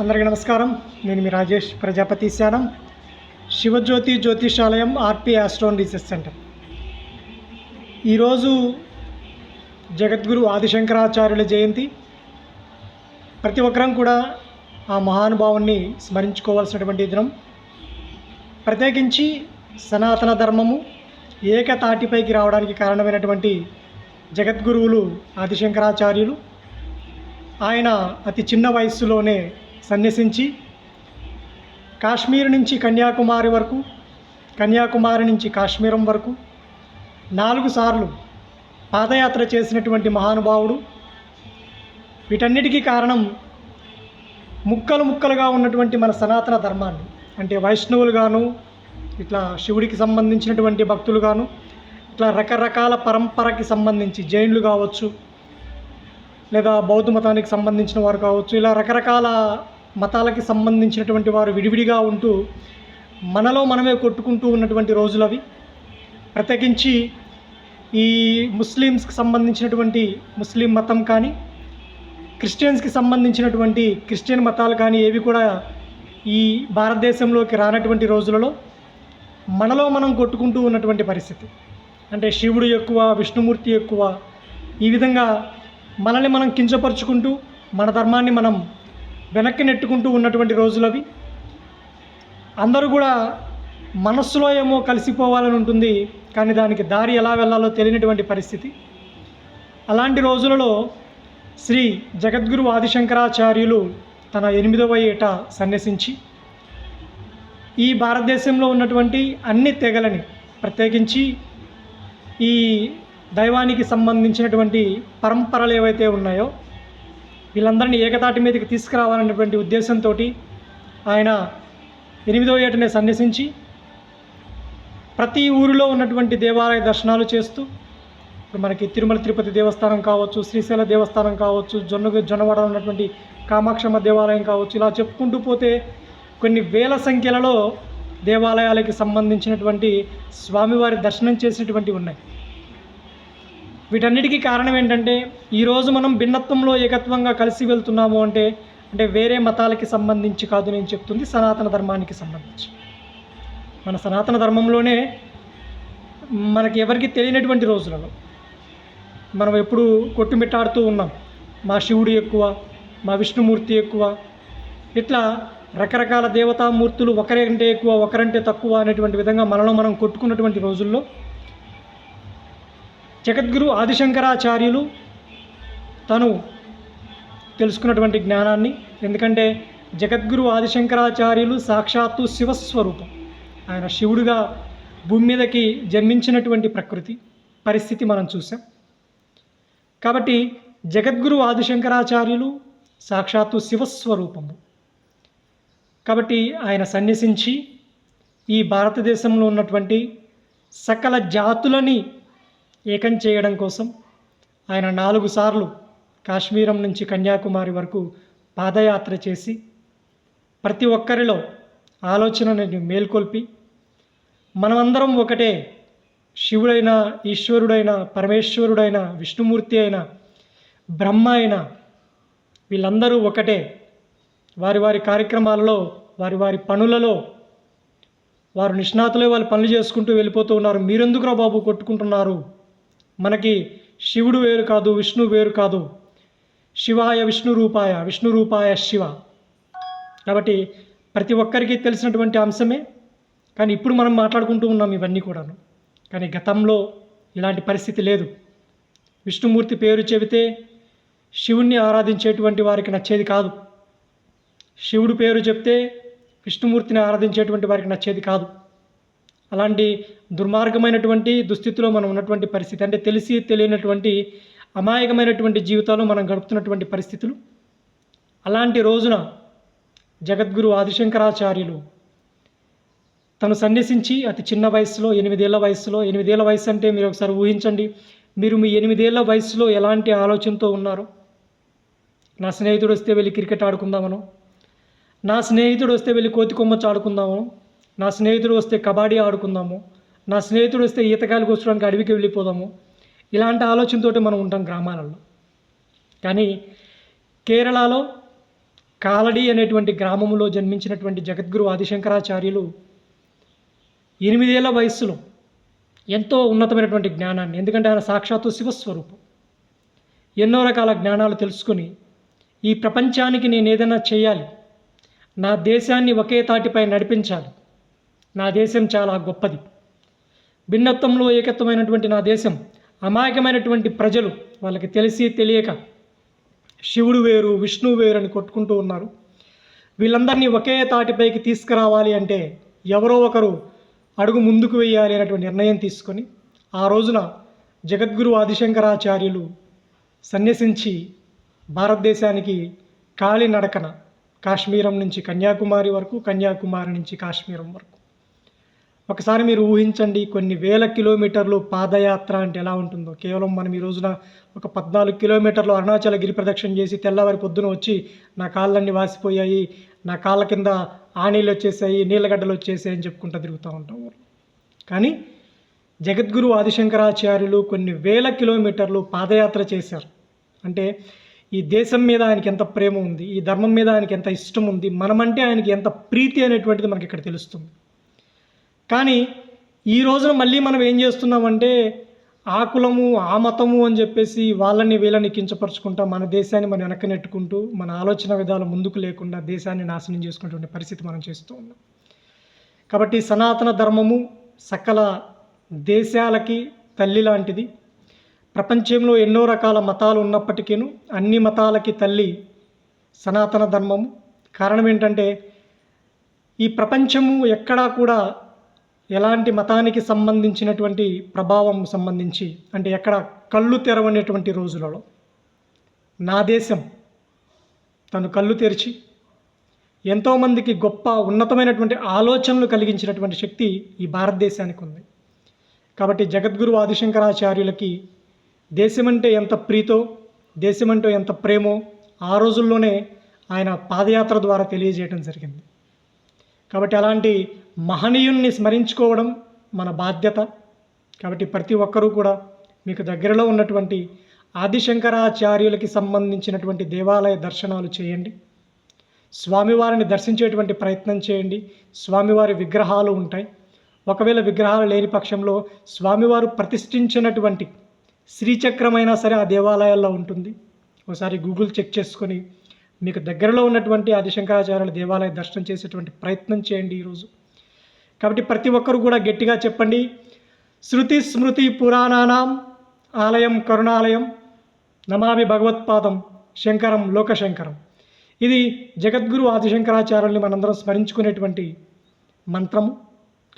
అందరికీ నమస్కారం. నేను మీ Rajesh Prajapati Shanam. Shivajyoti Jyotishalayam RP Astron research centre. ఈరోజు జగద్గురు ఆదిశంకరాచార్యుల జయంతి. ప్రతి ఒక్కరం కూడా ఆ మహానుభావుణ్ణి స్మరించుకోవాల్సినటువంటి దినం. ప్రత్యేకించి సనాతన ధర్మము ఏకతాటిపైకి రావడానికి కారణమైనటువంటి జగద్గురువులు ఆదిశంకరాచార్యులు. ఆయన అతి చిన్న వయస్సులోనే సన్యసించి కాశ్మీర్ నుంచి కన్యాకుమారి వరకు కన్యాకుమారి నుంచి కాశ్మీరం వరకు నాలుగు సార్లు పాదయాత్ర చేసినటువంటి మహానుభావుడు. వీటన్నిటికీ కారణం ముక్కలు ముక్కలుగా ఉన్నటువంటి మన సనాతన ధర్మాన్ని అంటే వైష్ణవులుగాను ఇట్లా శివుడికి సంబంధించినటువంటి భక్తులుగాను ఇట్లా రకరకాల పరంపరకి సంబంధించి జైన్లు కావచ్చు లేదా బౌద్ధ మతానికి సంబంధించిన వారు కావచ్చు ఇలా రకరకాల మతాలకి సంబంధించినటువంటి వారు విడివిడిగా ఉంటూ మనలో మనమే కొట్టుకుంటూ ఉన్నటువంటి రోజులు అవి. ప్రత్యేకించి ఈ ముస్లిమ్స్కి సంబంధించినటువంటి ముస్లిం మతం కానీ క్రిస్టియన్స్కి సంబంధించినటువంటి క్రిస్టియన్ మతాలు కానీ ఏవి కూడా ఈ భారతదేశంలోకి రానటువంటి రోజులలో మనలో మనం కొట్టుకుంటూ ఉన్నటువంటి పరిస్థితి. అంటే శివుడు ఎక్కువ విష్ణుమూర్తి ఎక్కువ ఈ విధంగా మనల్ని మనం కించపరుచుకుంటూ మన ధర్మాన్ని మనం వెనక్కి నెట్టుకుంటూ ఉన్నటువంటి రోజులు అవి. అందరూ కూడా మనస్సులో ఏమో కలిసిపోవాలని ఉంటుంది కానీ దానికి దారి ఎలా వెళ్ళాలో తెలియనటువంటి పరిస్థితి. అలాంటి రోజులలో శ్రీ జగద్గురు ఆదిశంకరాచార్యులు తన ఎనిమిదవ ఏట సన్యసించి ఈ భారతదేశంలో ఉన్నటువంటి అన్ని తెగలని ప్రత్యేకించి ఈ దైవానికి సంబంధించినటువంటి పరంపరలు ఏవైతే ఉన్నాయో వీళ్ళందరినీ ఏకతాటి మీదకి తీసుకురావాలన్నటువంటి ఉద్దేశంతో ఆయన ఎనిమిదో ఏటనే సన్యసించి ప్రతి ఊరిలో ఉన్నటువంటి దేవాలయ దర్శనాలు చేస్తూ ఇప్పుడు మనకి తిరుమల తిరుపతి దేవస్థానం కావచ్చు శ్రీశైల దేవస్థానం కావచ్చు జొన్న జొన్నవాడలో ఉన్నటువంటి కామాక్షమ్మ దేవాలయం కావచ్చు ఇలా చెప్పుకుంటూ పోతే కొన్ని వేల సంఖ్యలలో దేవాలయాలకి సంబంధించినటువంటి స్వామివారి దర్శనం చేసినటువంటివి ఉన్నాయి. వీటన్నిటికీ కారణం ఏంటంటే ఈరోజు మనం భిన్నత్వంలో ఏకత్వంగా కలిసి వెళ్తున్నాము అంటే అంటే వేరే మతాలకి సంబంధించి కాదు నేను చెప్తుంది సనాతన ధర్మానికి సంబంధించి. మన సనాతన ధర్మంలోనే మనకి ఎవరికి తెలియనటువంటి రోజులలో మనం ఎప్పుడు కొట్టుమిట్టాడుతూ ఉన్నాం. మా శివుడు ఎక్కువ మా విష్ణుమూర్తి ఎక్కువ ఇట్లా రకరకాల దేవతామూర్తులు ఒకరంటే ఎక్కువ ఒకరంటే తక్కువ అనేటువంటి విధంగా మనలో మనం కొట్టుకున్నటువంటి రోజుల్లో జగద్గురు ఆదిశంకరాచార్యులు తను తెలుసుకున్నటువంటి జ్ఞానాన్ని. ఎందుకంటే జగద్గురు ఆదిశంకరాచార్యులు సాక్షాత్తు శివస్వరూపం. ఆయన శివుడిగా భూమి మీదకి జన్మించినటువంటి ప్రకృతి పరిస్థితి మనం చూసాం. కాబట్టి జగద్గురు ఆదిశంకరాచార్యులు సాక్షాత్తు శివస్వరూపము. కాబట్టి ఆయన సన్యసించి ఈ భారతదేశంలో ఉన్నటువంటి సకల జాతులని ఏకం చేయడం కోసం ఆయన నాలుగు సార్లు కాశ్మీరం నుంచి కన్యాకుమారి వరకు పాదయాత్ర చేసి ప్రతి ఒక్కరిలో ఆలోచనని మేల్కొల్పి మనమందరం ఒకటే శివుడైన ఈశ్వరుడైన పరమేశ్వరుడైన విష్ణుమూర్తి అయిన బ్రహ్మ అయిన వీళ్ళందరూ ఒకటే. వారి వారి కార్యక్రమాలలో వారి వారి పనులలో వారు నిష్ణాతులే వాళ్ళు పనులు చేసుకుంటూ వెళ్ళిపోతూ ఉన్నారు. మీరెందుకురా బాబు కొట్టుకుంటున్నారు? మనకి శివుడు వేరు కాదు విష్ణు వేరు కాదు. శివాయ విష్ణు రూపాయ విష్ణు రూపాయ శివ. కాబట్టి ప్రతి ఒక్కరికి తెలిసినటువంటి అంశమే. కానీ ఇప్పుడు మనం మాట్లాడుకుంటూ ఉన్నాం ఇవన్నీ కూడాను. కానీ గతంలో ఇలాంటి పరిస్థితి లేదు. విష్ణుమూర్తి పేరు చెబితే శివుణ్ణి ఆరాధించేటువంటి వారికి నచ్చేది కాదు. శివుడు పేరు చెప్తే విష్ణుమూర్తిని ఆరాధించేటువంటి వారికి నచ్చేది కాదు. అలాంటి దుర్మార్గమైనటువంటి దుస్థితిలో మనం ఉన్నటువంటి పరిస్థితి అంటే తెలిసి తెలియనటువంటి అమాయకమైనటువంటి జీవితాలు మనం గడుపుతున్నటువంటి పరిస్థితులు. అలాంటి రోజున జగద్గురు ఆదిశంకరాచార్యులు తను సన్యసించి అతి చిన్న వయసులో ఎనిమిదేళ్ళ వయసులో ఎనిమిదేళ్ళ వయసు అంటే మీరు ఒకసారి ఊహించండి మీరు మీ ఎనిమిదేళ్ళ వయసులో ఎలాంటి ఆలోచనతో ఉన్నారు. నా స్నేహితుడు వస్తే వెళ్ళి క్రికెట్ ఆడుకుందామను నా స్నేహితుడు వస్తే వెళ్ళి కోతి కొమ్మచ్చి ఆడుకుందాము నా స్నేహితుడు వస్తే కబడ్డీ ఆడుకుందాము. నా స్నేహితుడు వస్తే ఈతకాయలు కూర్చోడానికి అడవికి వెళ్ళిపోదాము. ఇలాంటి ఆలోచనతోటి మనం ఉంటాం గ్రామాలలో. కానీ కేరళలో కాలడి అనేటువంటి గ్రామంలో జన్మించినటువంటి జగద్గురు ఆదిశంకరాచార్యులు ఎనిమిదేళ్ళ వయస్సులో ఎంతో ఉన్నతమైనటువంటి జ్ఞానాన్ని ఎందుకంటే ఆయన సాక్షాత్తు శివస్వరూపం. ఎన్నో రకాల జ్ఞానాలు తెలుసుకుని ఈ ప్రపంచానికి నేను ఏదైనా చేయాలి నా దేశాన్ని ఒకే తాటిపై నడిపించాలి నా దేశం చాలా గొప్పది. భిన్నత్వంలో ఏకత్వమైనటువంటి నా దేశం అమాయకమైనటువంటి ప్రజలు వాళ్ళకి తెలిసి తెలియక శివుడు వేరు విష్ణువు వేరు అని కొట్టుకుంటూ ఉన్నారు. వీళ్ళందరినీ ఒకే తాటిపైకి తీసుకురావాలి అంటే ఎవరో ఒకరు అడుగు ముందుకు వేయాలి అనేటువంటి నిర్ణయం తీసుకొని ఆ రోజున జగద్గురు ఆదిశంకరాచార్యులు సన్యసించి భారతదేశానికి కాలినడకన కాశ్మీరం నుంచి కన్యాకుమారి వరకు కన్యాకుమారి నుంచి కాశ్మీరం వరకు ఒకసారి మీరు ఊహించండి కొన్ని వేల కిలోమీటర్లు పాదయాత్ర అంటే ఎలా ఉంటుందో. కేవలం మనం ఈ రోజున ఒక పద్నాలుగు కిలోమీటర్లు అరుణాచల గిరి ప్రదక్షిణ చేసి తెల్లవారి పొద్దున వచ్చి నా కాళ్ళన్నీ వాసిపోయాయి నా కాళ్ళ కింద ఆనీళ్ళు వచ్చేసాయి నీళ్ళగడ్డలు వచ్చేసాయి అని చెప్పుకుంటూ తిరుగుతూ ఉంటాం కానీ జగద్గురు ఆదిశంకరాచార్యులు కొన్ని వేల కిలోమీటర్లు పాదయాత్ర చేశారు. అంటే ఈ దేశం మీద ఆయనకి ఎంత ప్రేమ ఉంది ఈ ధర్మం మీద ఆయనకి ఎంత ఇష్టం ఉంది మనమంటే ఆయనకి ఎంత ప్రీతి అనేటువంటిది మనకి ఇక్కడ తెలుస్తుంది. కానీ ఈ రోజున మళ్ళీ మనం ఏం చేస్తున్నామంటే ఆ కులము ఆ మతము అని చెప్పేసి వాళ్ళని వీళ్ళని కించపరుచుకుంటా మన దేశాన్ని మనం వెనక్కి నెట్టుకుంటూ మన ఆలోచన విధాలు ముందుకు లేకుండా దేశాన్ని నాశనం చేసుకునేటువంటి పరిస్థితి మనం చేస్తూ ఉన్నాం. కాబట్టి సనాతన ధర్మము సకల దేశాలకి తల్లి లాంటిది. ప్రపంచంలో ఎన్నో రకాల మతాలు ఉన్నప్పటికీను అన్ని మతాలకి తల్లి సనాతన ధర్మము. కారణం ఏంటంటే ఈ ప్రపంచము ఎక్కడా కూడా ఎలాంటి మతానికి సంబంధించినటువంటి ప్రభావం సంబంధించి అంటే ఎక్కడ కళ్ళు తెరవనేటువంటి రోజులలో నా దేశం తను కళ్ళు తెరిచి ఎంతోమందికి గొప్ప ఉన్నతమైనటువంటి ఆలోచనలు కలిగించినటువంటి శక్తి ఈ భారతదేశానికి ఉంది. కాబట్టి జగద్గురు ఆదిశంకరాచార్యులకి దేశమంటే ఎంత ప్రీతో దేశమంటే ఎంత ప్రేమో ఆ రోజుల్లోనే ఆయన పాదయాత్ర ద్వారా తెలియజేయడం జరిగింది. కాబట్టి అలాంటి మహనీయుణ్ణి స్మరించుకోవడం మన బాధ్యత. కాబట్టి ప్రతి ఒక్కరూ కూడా మీకు దగ్గరలో ఉన్నటువంటి ఆదిశంకరాచార్యులకి సంబంధించినటువంటి దేవాలయ దర్శనాలు చేయండి. స్వామివారిని దర్శించేటువంటి ప్రయత్నం చేయండి. స్వామివారి విగ్రహాలు ఉంటాయి. ఒకవేళ విగ్రహాలు లేని పక్షంలో స్వామివారు ప్రతిష్ఠించినటువంటి శ్రీచక్రమైనా సరే ఆ దేవాలయాల్లో ఉంటుంది. ఒకసారి గూగుల్ చెక్ చేసుకొని మీకు దగ్గరలో ఉన్నటువంటి ఆదిశంకరాచార్యుల దేవాలయ దర్శనం చేసేటువంటి ప్రయత్నం చేయండి ఈరోజు. కాబట్టి ప్రతి ఒక్కరు కూడా గట్టిగా చెప్పండి. శృతి స్మృతి పురాణానాం ఆలయం కరుణాలయం నమామి భగవత్పాదం శంకరం లోకశంకరం. ఇది జగద్గురు ఆదిశంకరాచార్యుల్ని మనందరం స్మరించుకునేటువంటి మంత్రము.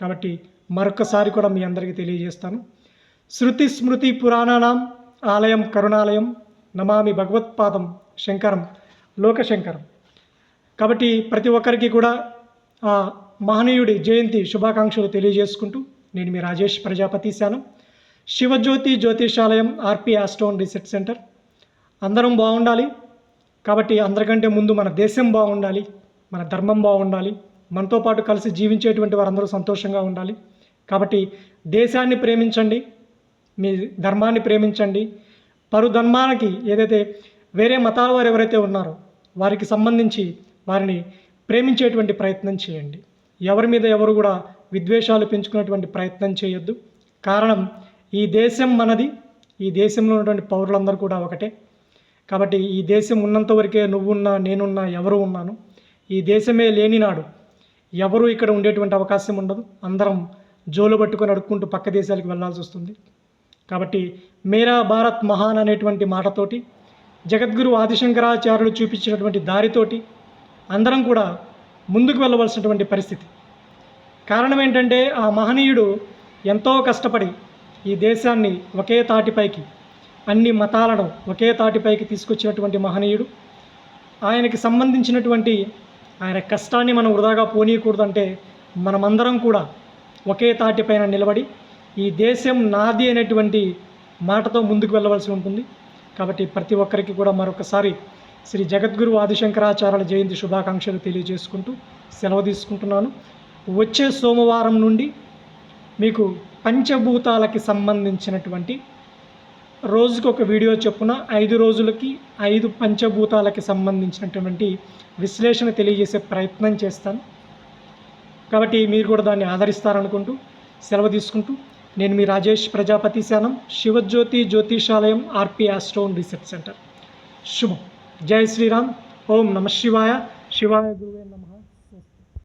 కాబట్టి మరొకసారి కూడా మీ అందరికీ తెలియజేస్తాను. శృతి స్మృతి పురాణానాం ఆలయం కరుణాలయం నమామి భగవత్పాదం శంకరం లోకశంకరం. కాబట్టి ప్రతి ఒక్కరికి కూడా ఆ మహనీయుడి జయంతి శుభాకాంక్షలు తెలియజేసుకుంటూ నేను మీ Rajesh Prajapati Shanam. Shivajyoti Jyotishalayam RP Astron research centre. అందరం బాగుండాలి. కాబట్టి అందరికంటే ముందు మన దేశం బాగుండాలి. మన ధర్మం బాగుండాలి. మనతో పాటు కలిసి జీవించేటువంటి వారందరూ సంతోషంగా ఉండాలి. కాబట్టి దేశాన్ని ప్రేమించండి. మీ ధర్మాన్ని ప్రేమించండి. పరు ధర్మానికి ఏదైతే వేరే మతాల వారు ఎవరైతే ఉన్నారో వారికి సంబంధించి వారిని ప్రేమించేటువంటి ప్రయత్నం చేయండి. ఎవరి మీద ఎవరు కూడా విద్వేషాలు పెంచుకునేటువంటి ప్రయత్నం చేయొద్దు. కారణం ఈ దేశం మనది ఈ దేశంలో ఉన్నటువంటి పౌరులందరూ కూడా ఒకటే. కాబట్టి ఈ దేశం ఉన్నంత వరకే నువ్వున్నా నేనున్నా ఎవరు ఉన్నాను. ఈ దేశమే లేని నాడు ఎవరు ఇక్కడ ఉండేటువంటి అవకాశం ఉండదు. అందరం జోలు పట్టుకొని అడుక్కుంటూ పక్క దేశాలకు వెళ్ళాల్సి వస్తుంది. కాబట్టి మేరా భారత్ మహాన్ అనేటువంటి మాటతోటి జగద్గురు ఆదిశంకరాచార్యులు చూపించినటువంటి దారితోటి అందరం కూడా ముందుకు వెళ్ళవలసినటువంటి పరిస్థితి. కారణం ఏంటంటే ఆ మహనీయుడు ఎంతో కష్టపడి ఈ దేశాన్ని ఒకే తాటిపైకి అన్ని మతాలను ఒకే తాటిపైకి తీసుకొచ్చినటువంటి మహనీయుడు. ఆయనకి సంబంధించినటువంటి ఆయన కష్టాన్ని మనం వృధాగా పోనీయకూడదంటే మనమందరం కూడా ఒకే తాటిపైన నిలబడి ఈ దేశం నాది అనేటువంటి మాటతో ముందుకు వెళ్ళవలసి ఉంటుంది. కాబట్టి ప్రతి ఒక్కరికి కూడా మరొకసారి శ్రీ జగద్గురు ఆదిశంకరాచార్యుల జయంతి శుభాకాంక్షలు తెలియజేసుకుంటూ సెలవు తీసుకుంటున్నాను. వచ్చే సోమవారం నుండి మీకు పంచభూతాలకి సంబంధించినటువంటి రోజుకు ఒక వీడియో చొప్పున ఐదు రోజులకి ఐదు పంచభూతాలకి సంబంధించినటువంటి విశ్లేషణ తెలియజేసే ప్రయత్నం చేస్తాను. కాబట్టి మీరు కూడా దాన్ని ఆదరిస్తారనుకుంటూ సెలవు తీసుకుంటూ నేను మీ Rajesh Prajapati Shanam Shivajyoti Jyotishalayam RP Astron research centre. శుభం. जय श्री राम ओम नमः शिवाय। शिवाय गुरुवे नमः।